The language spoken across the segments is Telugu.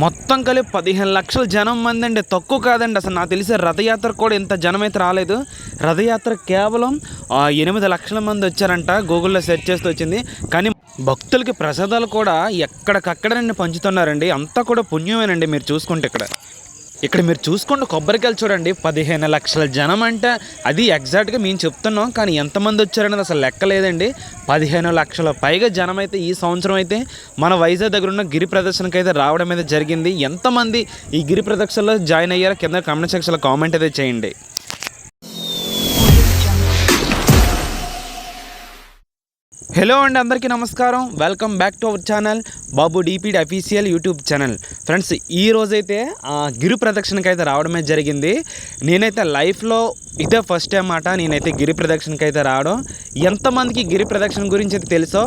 మొత్తం కలిపి పదిహేను లక్షల జనం మంది అండి తక్కువ కాదండి. అసలు నాకు తెలిసి రథయాత్ర కూడా ఇంత జనం అయితే రాలేదు. రథయాత్ర కేవలం ఎనిమిది లక్షల మంది వచ్చారంట. గూగుల్లో సెర్చ్ చేస్తూ వచ్చింది. కానీ భక్తులకి ప్రసాదాలు కూడా ఎక్కడికక్కడనండి పంచుతున్నారండి. అంతా కూడా పుణ్యమేనండి మీరు చూసుకుంటే ఇక్కడ. ఇక్కడ మీరు చూసుకోండి కొబ్బరికాయలు చూడండి. పదిహేను లక్షల జనం అంటే. అది ఎగ్జాక్ట్గా మేము చెప్తున్నాం కానీ ఎంతమంది వచ్చారనేది అసలు లెక్క లేదండి. పదిహేను లక్షల పైగా జనం అయితే ఈ సంవత్సరం అయితే మన వైజాగ్ దగ్గర ఉన్న గిరి ప్రదర్శనకి అయితే రావడం అయితే జరిగింది. ఎంతమంది ఈ గిరి ప్రదర్శనలో జాయిన్ అయ్యారో కింద కామెంట్ సెక్షన్లో కామెంట్ అయితే చేయండి. హలో అండి అందరికీ నమస్కారం. Welcome back to our channel Babu DPD official YouTube channel friends ఈ రోజైతే ఆ, గిరి ప్రదక్షిణకి అయితే రావడమే జరిగింది. నేనైతే లైఫ్లో ఇదే ఫస్ట్ టైం మాట నేనైతే గిరి ప్రదక్షిణకి అయితే రావడం. ఎంతమందికి గిరి ప్రదక్షిణ గురించి అయితే తెలుసో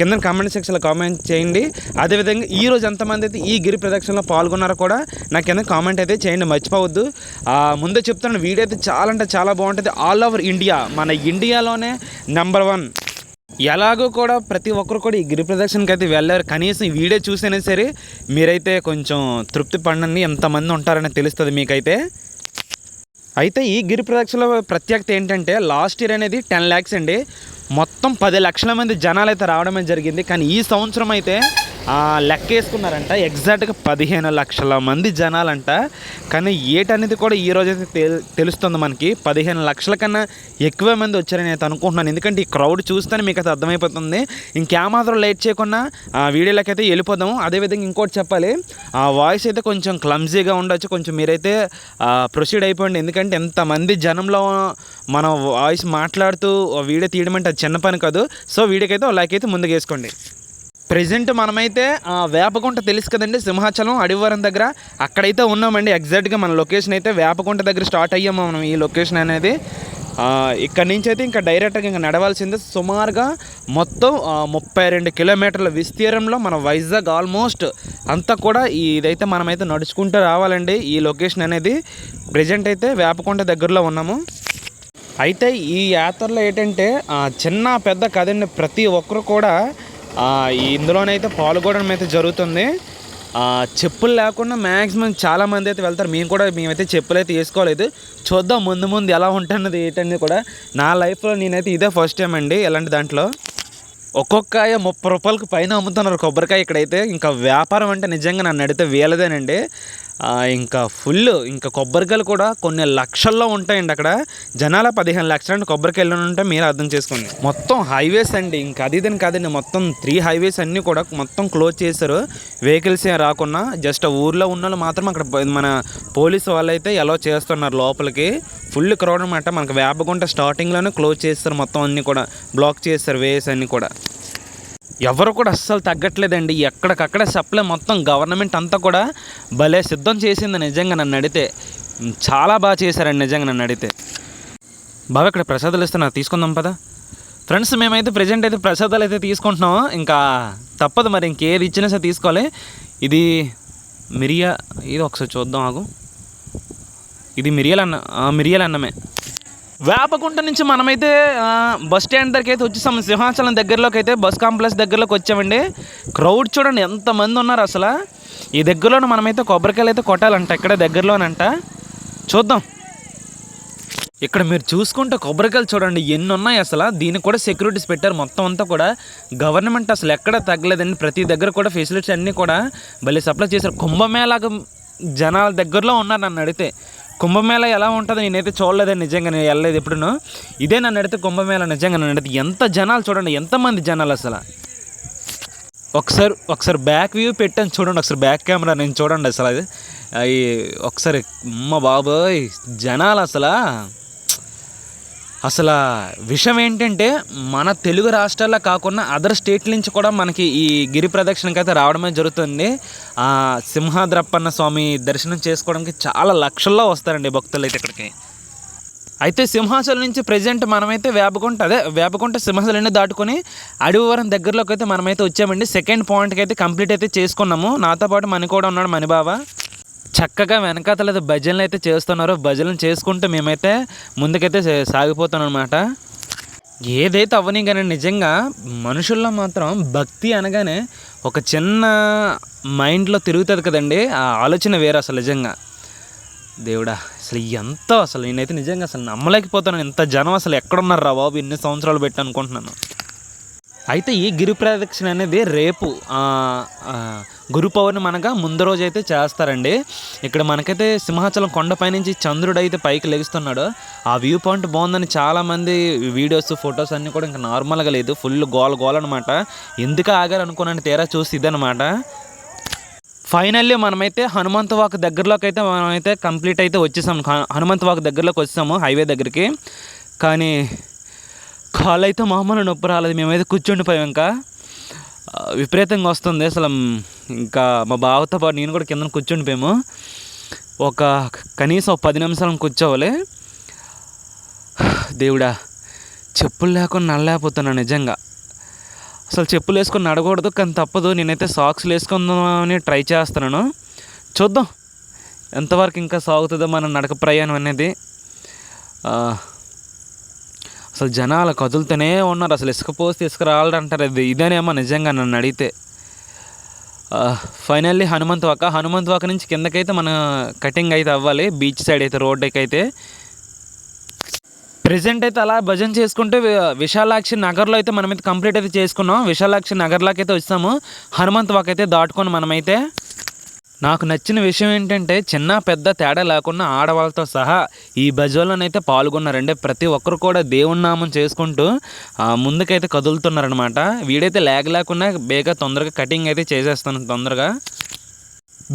కింద కామెంట్ సెక్షన్లో కామెంట్ చేయండి. అదేవిధంగా ఈ రోజు ఎంతమంది అయితే ఈ గిరి ప్రదక్షిణలో పాల్గొన్నారో కూడా నా కింద కామెంట్ అయితే చేయండి మర్చిపోవద్దు. ముందే చెప్తున్నాను వీడియో అయితే చాలా అంటే చాలా బాగుంటుంది. ఆల్ ఓవర్ ఇండియా మన ఇండియాలోనే నెంబర్ వన్ ఎలాగో కూడా ప్రతి ఒక్కరు కూడా ఈ గిరి ప్రదక్షిణకి అయితే వెళ్ళారు. కనీసం ఈ వీడియో చూసైనా సరే మీరైతే కొంచెం తృప్తి పడండి ఎంతమంది ఉంటారని తెలుస్తుంది మీకైతే. అయితే ఈ గిరి ప్రదక్షిణలో ప్రత్యేకత ఏంటంటే లాస్ట్ ఇయర్ అనేది టెన్ ల్యాక్స్ అండి. మొత్తం పది లక్షల మంది జనాలు అయితే రావడమే జరిగింది. కానీ ఈ సంవత్సరం అయితే లెక్క వేసుకున్నారంట ఎగ్జాక్ట్గా పదిహేను లక్షల మంది జనాలంట. కానీ ఏటనేది కూడా ఈ రోజు అయితే తెల్ తెలుస్తుంది మనకి. పదిహేను లక్షల కన్నా ఎక్కువ మంది వచ్చారని అయితే అనుకుంటున్నాను. ఎందుకంటే ఈ క్రౌడ్ చూస్తేనే మీకు అయితే అర్థమైపోతుంది. ఇంకేమాత్రం లేట్ చేయకుండా ఆ వీడియోలోకి అయితే వెళ్ళిపోదాము అదేవిధంగా ఇంకోటి చెప్పాలి. ఆ వాయిస్ అయితే కొంచెం క్లమ్జీగా ఉండొచ్చు. కొంచెం మీరైతే ప్రొసీడ్ అయిపోండి. ఎందుకంటే ఎంతమంది జనంలో మన వాయిస్ మాట్లాడుతూ వీడియో తీయడం అంటే అది చిన్న పని కాదు. సో వీడియోకి అయితే లైక్ అయితే ముందుకు వేసుకోండి. ప్రజెంట్ మనమైతే వేపకుంట తెలుసు కదండి సింహాచలం అడివారం దగ్గర. అక్కడైతే ఉన్నామండి ఎగ్జాక్ట్గా మన లొకేషన్ అయితే వేపకుంట దగ్గర స్టార్ట్ అయ్యాము మనం ఈ లొకేషన్ అనేది. ఇక్కడ ఇక్కడి నుంచి అయితే ఇంకా డైరెక్ట్గా ఇంకా నడవాల్సిందే. సుమారుగా మొత్తం ముప్పై రెండు కిలోమీటర్ల విస్తీర్ణంలో మన వైజాగ్ ఆల్మోస్ట్ అంతా కూడా ఈ ఇదైతే మనమైతే నడుచుకుంటూ రావాలండి ఈ లొకేషన్ అనేది. ప్రజెంట్ అయితే వేపకుంట దగ్గరలో ఉన్నాము. అయితే ఈ యాత్రలో ఏంటంటే చిన్న పెద్ద కదండి ప్రతి ఒక్కరు కూడా ఇందులోనైతే పాల్గొనడం అయితే జరుగుతుంది. చెప్పులు లేకుండా మ్యాక్సిమం చాలా మంది అయితే వెళ్తారు. మేము కూడా మేమైతే చెప్పులు అయితే వేసుకోలేదు. చూద్దాం ముందు ముందు ఎలా ఉంటున్నది ఏంటనేది కూడా. నా లైఫ్లో నేనైతే ఇదే ఫస్ట్ టైం అండి ఇలాంటి దాంట్లో. ఒక్కొక్కాయ ముప్పై రూపాయలకు పైన అమ్ముతున్నారు. కొబ్బరికాయ ఇక్కడైతే ఇంకా వ్యాపారం అంటే నిజంగా నన్ను అడిగితే వేలదేనండి. ఇంకా ఫుల్ ఇంకా కొబ్బరికాయలు కూడా కొన్ని లక్షల్లో ఉంటాయండి అక్కడ. జనాల పదిహేను లక్షలు కొబ్బరికాయలు ఉంటే మీరు అర్థం చేసుకోండి. మొత్తం హైవేస్ అండి ఇంకా అది దీని కాదండి మొత్తం త్రీ హైవేస్ అన్నీ కూడా మొత్తం క్లోజ్ చేశారు. వెహికల్స్ ఏం రాకుండా జస్ట్ ఊర్లో ఉన్న వాళ్ళు మాత్రం అక్కడ మన పోలీసు వాళ్ళు అయితే ఎలా చేస్తున్నారు లోపలికి. ఫుల్ క్రౌడ్ అనమాట మనకు వేపగుంట స్టార్టింగ్లోనే క్లోజ్ చేస్తారు మొత్తం అన్నీ కూడా. బ్లాక్ చేస్తారు వేస్ అన్నీ కూడా. ఎవరు కూడా అస్సలు తగ్గట్లేదండి. ఎక్కడికక్కడ సప్లై మొత్తం గవర్నమెంట్ అంతా కూడా భలే సిద్ధం చేసింది నిజంగా నన్ను అడిగితే. చాలా బాగా చేశారండి నిజంగా నన్ను అడిగితే. బాగా ఇక్కడ ప్రసాదాలు ఇస్తున్నా తీసుకుందాం పదా. ఫ్రెండ్స్ మేమైతే ప్రజెంట్ అయితే ప్రసాదాలు అయితే తీసుకుంటున్నాం. ఇంకా తప్పదు మరి ఇంకేది ఇచ్చినా సరే తీసుకోవాలి. ఇది మిరియా ఇది ఒకసారి చూద్దాం ఆగు. ఇది మిరియల్ అన్న మిరియల్ అన్నమే. వేపకుంట నుంచి మనమైతే బస్ స్టాండ్ దగ్గరికి అయితే వచ్చేసాము సింహాచలం దగ్గరలోకి అయితే బస్ కాంప్లెక్స్ దగ్గరలోకి వచ్చామండి. క్రౌడ్ చూడండి ఎంతమంది ఉన్నారు అసలు. ఈ దగ్గరలోనే మనమైతే కొబ్బరికాయలు అయితే కొట్టాలంట ఇక్కడ దగ్గరలోనంట. చూద్దాం. ఇక్కడ మీరు చూసుకుంటే కొబ్బరికాయలు చూడండి ఎన్ని ఉన్నాయి అసలు. దీనికి కూడా సెక్యూరిటీస్ పెట్టారు మొత్తం అంతా కూడా. గవర్నమెంట్ అసలు ఎక్కడ తగ్గలేదండి. ప్రతి దగ్గర కూడా ఫెసిలిటీస్ అన్నీ కూడా భలే సప్లై చేశారు. కుంభమేళాకు జనాల దగ్గరలో ఉన్నారు నన్ను అడిగితే. కుంభమేళ ఎలా ఉంటుందో నేనైతే చూడలేదండి నిజంగా నేను వెళ్ళలేదు ఎప్పుడును. ఇదే నన్ను అడిగితే కుంభమేళ నిజంగా నన్ను అడిగితే ఎంత జనాలు చూడండి ఎంతమంది జనాలు అసలు. ఒకసారి ఒకసారి బ్యాక్ వ్యూ పెట్టాను చూడండి ఒకసారి బ్యాక్ కెమెరా నేను చూడండి అసలు అది. అవి ఒకసారి అమ్మ బాబోయ్ జనాలు అసలు. అసలు విషయం ఏంటంటే మన తెలుగు రాష్ట్రాల్లో కాకుండా అదర్ స్టేట్ నుంచి కూడా మనకి ఈ గిరి ప్రదక్షిణకి అయితే రావడమే జరుగుతుంది. ఆ సింహాద్రప్పన్న స్వామి దర్శనం చేసుకోవడానికి చాలా లక్షల్లో వస్తారండి భక్తులు అయితే ఇక్కడికి. అయితే సింహాచలం నుంచి ప్రజెంట్ మనమైతే వేపకుంట అదే వేపకుంట సింహాచలాన్ని దాటుకొని అడవివరం దగ్గరలోకి అయితే మనమైతే వచ్చామండి. సెకండ్ పాయింట్కి అయితే కంప్లీట్ అయితే చేసుకున్నాము. నాతో పాటు మని కూడా ఉన్నాడు మణి చక్కగా వెనకాత అయితే భజనలు అయితే చేస్తున్నారు భజనలు చేసుకుంటూ మేమైతే ముందుకైతే సాగిపోతాం సాగిపోతున్నాం అనమాట ఏదైతే అవని కానీ నిజంగా మనుషుల్లో మాత్రం భక్తి అనగానే ఒక చిన్న మైండ్లో తిరుగుతుంది కదండి ఆ ఆలోచన వేరు అసలు నిజంగా. దేవుడా అసలు ఎంత అసలు నేనైతే నిజంగా అసలు నమ్మలేకపోతున్నాను ఇంత జనం అసలు ఎక్కడున్నారు రా బాబు ఇన్ని సంవత్సరాలు పెట్టి అనుకుంటున్నాను. అయితే ఈ గిరి ప్రదక్షిణ అనేది రేపు గురు పౌర్ణమి అనగా ముందు రోజు అయితే చేస్తారండి. ఇక్కడ మనకైతే సింహాచలం కొండపై నుంచి చంద్రుడు అయితే పైకి లెగుస్తున్నాడు ఆ వ్యూ పాయింట్ బాగుందని చాలామంది వీడియోస్ ఫొటోస్ అన్నీ కూడా ఇంకా నార్మల్గా లేదు. ఫుల్ గోల గోల అనమాట ఎందుకు ఆగారు అనుకున్నాను తీరా చూసి ఇదనమాట ఫైనల్లీ మనమైతే హనుమంత వాక్ దగ్గరలోకి అయితే మనమైతే కంప్లీట్ అయితే వచ్చేసాం. హ- హనుమంత వాక్ దగ్గరలోకి వచ్చాము హైవే దగ్గరికి. కానీ కాళ్ళు అయితే మామూలు నొప్పి రాలేదు. మేమైతే కూర్చుండిపోయాం ఇంకా. విపరీతంగా వస్తుంది. అసలు ఇంకా మా బావతో పాటు నేను కూడా కింద కూర్చుండిపోయాము. ఒక కనీసం ఒక పది నిమిషాలు కూర్చోవాలి. దేవుడా చెప్పులు లేకుండా నడలేకపోతున్నాను నిజంగా. అసలు చెప్పులు వేసుకొని నడకూడదు కానీ తప్పదు. నేనైతే సాక్స్లు వేసుకుందామని ట్రై చేస్తున్నాను. చూద్దాం. ఎంతవరకు ఇంకా సాగుతుందో మన నడక ప్రయాణం అనేది. అసలు జనాలు కదులుతూనే ఉన్నారు. అసలు ఇసుక పోసి తీసుకురావాలంటారు ఇది ఇదేనేమో నిజంగా నన్ను అడిగితే. ఫైనల్లీ హనుమంత్ వాక హనుమంత్ వాక నుంచి కిందకైతే మన కటింగ్ అయితే అవ్వాలి. బీచ్ సైడ్ అయితే రోడ్డుకి అయితే. ప్రజెంట్ అయితే అలా భజన చేసుకుంటే విశాలాక్షి నగర్లో అయితే మనమైతే కంప్లీట్ అయితే చేసుకున్నాం. విశాలాక్షి నగర్లోకి అయితే వచ్చాము. హనుమంత్ వాక్ అయితే దాటుకొని మనమైతే నాకు నచ్చిన విషయం ఏంటంటే చిన్న పెద్ద తేడా లేకుండా ఆడవాళ్ళతో సహా ఈ భజనలోనైతే పాల్గొన్నారండి. ప్రతి ఒక్కరు కూడా దేవుని నామం చేసుకుంటూ ముందుకైతే కదులుతున్నారనమాట వీడైతే లేగ లేకుండా బేగా తొందరగా కటింగ్ అయితే చేసేస్తాను తొందరగా.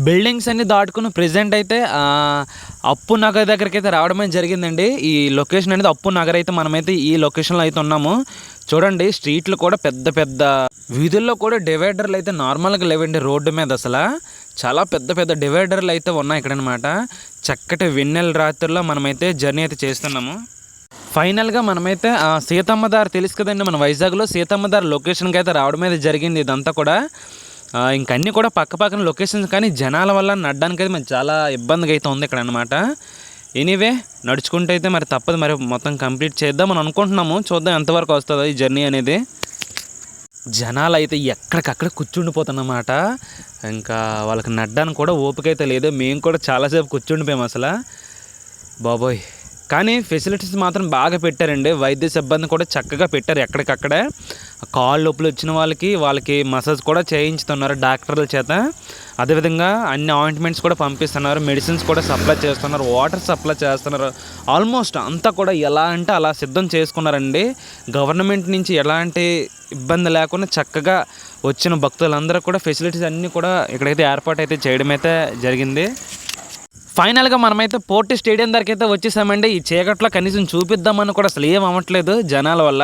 బిల్డింగ్స్ అన్ని దాటుకుని ప్రజెంట్ అయితే అప్పు నగర్ దగ్గరికి అయితే రావడమే జరిగిందండి. ఈ లొకేషన్ అనేది అప్పు నగర్ అయితే మనమైతే ఈ లొకేషన్లో అయితే ఉన్నాము. చూడండి స్ట్రీట్లు కూడా పెద్ద పెద్ద వీధుల్లో కూడా డివైడర్లు అయితే నార్మల్గా లేవండి రోడ్డు మీద అసలు. చాలా పెద్ద పెద్ద డివైడర్లు అయితే ఉన్నాయి ఇక్కడనమాట. చక్కటి వెన్నెల రాత్రుల్లో మనమైతే జర్నీ అయితే చేస్తున్నాము. ఫైనల్గా మనమైతే సీతమ్మదారు సీతమ్మ దారి తెలుసు కదండి మన వైజాగ్లో. సీతమ్మ దారి లొకేషన్కి అయితే రావడం అయితే జరిగింది ఇదంతా కూడా. ఇంకన్నీ ఇంక అన్నీ కూడా పక్క పక్కన లొకేషన్స్ కానీ జనాల వల్ల నడడానికి అయితే మరి చాలా ఇబ్బందిగా అయితే ఉంది ఇక్కడ అనమాట ఎనీవే నడుచుకుంటూ అయితే మరి తప్పదు. మరి మొత్తం కంప్లీట్ చేద్దాం మనం అనుకుంటున్నాము. చూద్దాం ఎంతవరకు వస్తుందో ఈ జర్నీ అనేది. జనాలు అయితే ఎక్కడికక్కడ కూర్చుండిపోతున్నమాట ఇంకా వాళ్ళకి నడ్డానికి కూడా ఓపిక అయితే లేదు. మేము కూడా చాలాసేపు కూర్చుండిపోయాము అసలు. బాబోయ్. కానీ ఫెసిలిటీస్ మాత్రం బాగా పెట్టారండి. వైద్య సిబ్బంది కూడా చక్కగా పెట్టారు ఎక్కడికక్కడే. కాళ్ళు నొప్పులు వచ్చిన వాళ్ళకి వాళ్ళకి మసాజ్ కూడా చేయించుతున్నారు డాక్టర్ల చేత. అదేవిధంగా అన్ని ఆయింట్మెంట్స్ కూడా పంపిస్తున్నారు మెడిసిన్స్ కూడా సప్లై చేస్తున్నారు వాటర్ సప్లై చేస్తున్నారు. ఆల్మోస్ట్ అంతా కూడా ఎలా అంటే అలా సిద్ధం చేసుకున్నారండి. గవర్నమెంట్ నుంచి ఎలాంటి ఇబ్బంది లేకుండా చక్కగా వచ్చిన భక్తులందరూ కూడా ఫెసిలిటీస్ అన్నీ కూడా ఇక్కడైతే ఏర్పాటు అయితే చేయడం అయితే జరిగింది. ఫైనల్గా మనమైతే పోర్ట్ స్టేడియం దగ్గరికి అయితే వచ్చేసామండి. ఈ చీకట్లో కనీసం చూపిద్దామని కూడా అసలు ఏం అవ్వట్లేదు జనాల వల్ల.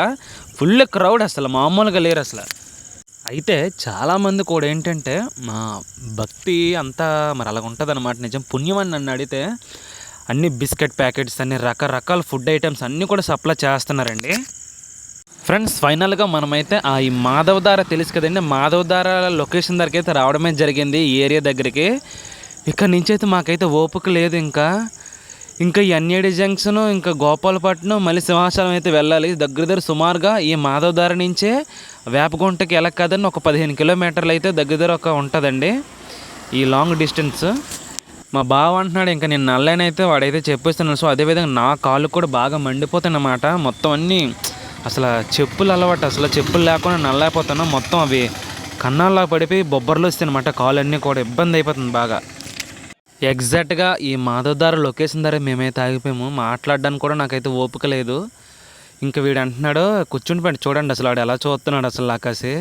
ఫుల్ క్రౌడ్ అసలు మామూలుగా లేరు అసలు. అయితే చాలామంది కూడా ఏంటంటే మా భక్తి అంతా మరి అలాగ ఉంటుంది అనమాట నిజం. పుణ్యం అని నన్ను అడిగితే అన్ని బిస్కెట్ ప్యాకెట్స్ అన్ని రకరకాల ఫుడ్ ఐటమ్స్ అన్నీ కూడా సప్లై చేస్తున్నారండి. ఫ్రెండ్స్ ఫైనల్గా మనమైతే ఆ ఈ మాధవధార తెలుసు కదండి. మాధవధార లొకేషన్ దగ్గరికి అయితే రావడమే జరిగింది ఈ ఏరియా దగ్గరికి. ఇక్కడ నుంచి అయితే మాకైతే ఓపిక లేదు ఇంకా. ఇంకా ఎన్ఏడి జంక్షను జంక్షన్ ఇంకా గోపాలపట్నం మళ్ళీ సింహాచలం అయితే వెళ్ళాలి. దగ్గర దగ్గర సుమారుగా ఈ మాధవధార నుంచే వేపగుంటకి ఎలా ఒక పదిహేను కిలోమీటర్లు అయితే దగ్గర దగ్గర ఒక ఉంటుందండి ఈ లాంగ్ డిస్టెన్స్ మా బావ అంటున్నాడు ఇంకా నేను నల్లనైతే వాడైతే చెప్పేస్తున్నాను సో అదేవిధంగా నా కాళ్ళు కూడా బాగా మండిపోతాయన్నమాట మొత్తం అన్నీ అసలు చెప్పులు అలవాటు. అసలు చెప్పులు లేకుండా నల్లైపోతున్నాను మొత్తం అవి కన్నాల్లా పడిపోయి బొబ్బర్లు వస్తాయి అనమాట కాళ్ళు అన్నీ కూడా. ఇబ్బంది అయిపోతుంది బాగా. ఎగ్జాక్ట్గా ఈ మాధవదార లొకేషన్ ధర మేమైతే ఆగిపోయాము మాట్లాడడానికి కూడా నాకైతే ఓపిక లేదు. ఇంకా వీడు అంటున్నాడు కూర్చుని చూడండి అసలు వాడు ఎలా చూస్తున్నాడు అసలు నాకాసి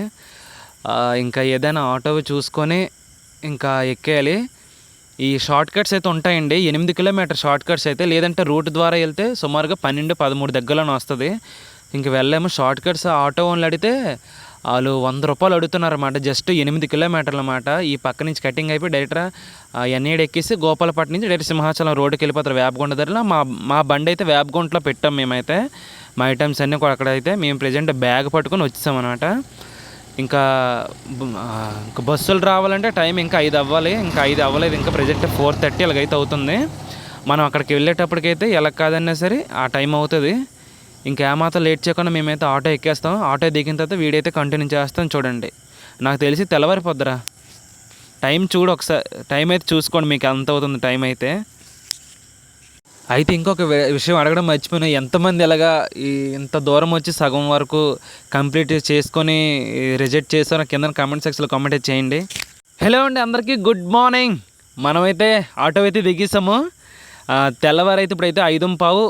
ఇంకా ఏదైనా ఆటో చూసుకొని ఇంకా ఎక్కేయాలి. ఈ షార్ట్ కట్స్ అయితే ఉంటాయండి. ఎనిమిది కిలోమీటర్ షార్ట్ కట్స్ అయితే లేదంటే రూట్ ద్వారా వెళ్తే సుమారుగా పన్నెండు పదమూడు దగ్గరలోనే వస్తుంది. ఇంక వెళ్ళాము షార్ట్ కట్స్ ఆటో వాళ్ళు అడిగితే వాళ్ళు వంద రూపాయలు అడుగుతున్నారన్నమాట జస్ట్ ఎనిమిది కిలోమీటర్లు అన్నమాట ఈ పక్క నుంచి కటింగ్ అయిపోయి డైరెక్ట్ ఎన్ఏడి ఎక్కేసి గోపాలపట్నం నుంచి డైరెక్ట్ సింహాచలం రోడ్డుకి వెళ్ళిపోతారు వేపగుంట దగ్గర మా మా బండి అయితే వేపగుంటలో పెట్టాం మేమైతే. మా ఐటమ్స్ అన్నీ కూడా అక్కడైతే మేము ప్రజెంట్ బ్యాగ్ పట్టుకొని వచ్చేసామన్నమాట. ఇంకా ఇంకా బస్సులు రావాలంటే టైం ఇంకా ఐదు అవ్వాలి. ఇంకా ఐదు అవ్వలేదు. ఇంకా ప్రజెంట్ ఫోర్ థర్టీ అలాగైతే అవుతుంది. మనం అక్కడికి వెళ్ళేటప్పటికైతే ఎలా కాదన్నా సరే ఆ టైం అవుతుంది. ఇంకేమాత్రం లేట్ చేయకుండా మేమైతే ఆటో ఎక్కేస్తాం. ఆటో దిగిన తర్వాత వీడైతే కంటిన్యూ చేస్తాం చూడండి. నాకు తెలిసి తెల్లవారిపోద్దురా. టైం చూడు ఒకసారి టైం అయితే చూసుకోండి మీకు ఎంత అవుతుంది టైం అయితే. అయితే ఇంకొక విషయం అడగడం మర్చిపోయినా ఎంతమంది ఇలాగా ఈ ఇంత దూరం వచ్చి సగం వరకు కంప్లీట్ చేసుకొని రిజెక్ట్ చేస్తారో కింద కామెంట్ సెక్షన్లో కామెంట్ చేయండి. హలో అండి అందరికీ గుడ్ మార్నింగ్. మనమైతే ఆటో అయితే దిగేసాము. తెల్లవారైతే ఇప్పుడైతే ఐదు పావు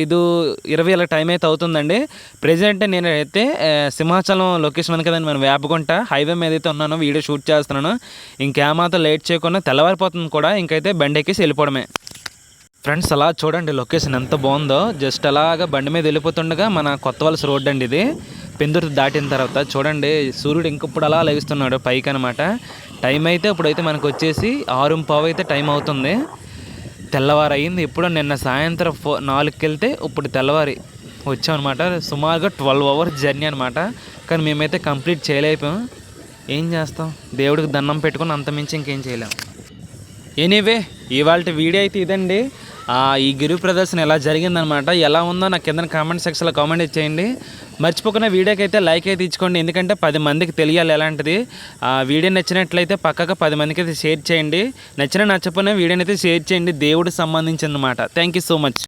ఐదు ఇరవై ఇలా టైం అయితే అవుతుందండి. ప్రజెంట్ నేనైతే సింహాచలం లొకేషన్ ఉంది కదండి మనం వేపగుంట హైవే మీద అయితే ఉన్నాను వీడియో షూట్ చేస్తున్నాను. ఇంకేమాత్రం లేట్ చేయకుండా తెల్లవారిపోతుంది కూడా ఇంకైతే బండి ఎక్కేసి వెళ్ళిపోవడమే. ఫ్రెండ్స్ అలా చూడండి లొకేషన్ ఎంత బాగుందో. జస్ట్ అలాగా బండి మీద వెళ్ళిపోతుండగా మన కొత్త వలస రోడ్ అండి ఇది. పెందుర్తి దాటిన తర్వాత చూడండి సూర్యుడు ఇంకప్పుడు అలా లభిస్తున్నాడు పైకి అనమాట టైం అయితే ఇప్పుడైతే మనకు వచ్చేసి ఆరు పావు అయితే టైం అవుతుంది. తెల్లవారు అయింది ఇప్పుడు నిన్న సాయంత్రం ఫో నాలుగుకి వెళ్తే ఇప్పుడు తెల్లవారి వచ్చామన్నమాట. సుమారుగా ట్వెల్వ్ అవర్స్ జర్నీ అనమాట కానీ మేమైతే కంప్లీట్ చేయలేకపోయాం. ఏం చేస్తాం? దేవుడికి దండం పెట్టుకుని అంతమించి ఇంకేం చేయలేం. ఎనీవే ఇవాళ వీడియో అయితే ఇదండి. ఈ గిరి ప్రదర్శన ఎలా జరిగిందనమాట ఎలా ఉందో నాకు కింద కామెంట్ సెక్షన్లో కామెంట్ చేయండి. మర్చిపోకుండా వీడియోకి అయితే లైక్ అయితే ఇచ్చుకోండి ఎందుకంటే పది మందికి తెలియాలి ఎలాంటిది. ఆ వీడియో నచ్చినట్లయితే పక్కగా పది మందికి అయితే షేర్ చేయండి. నచ్చిన నచ్చపోయినా వీడియోని అయితే షేర్ చేయండి. దేవుడికి సంబంధించిన అనమాట థ్యాంక్ యూ సో మచ్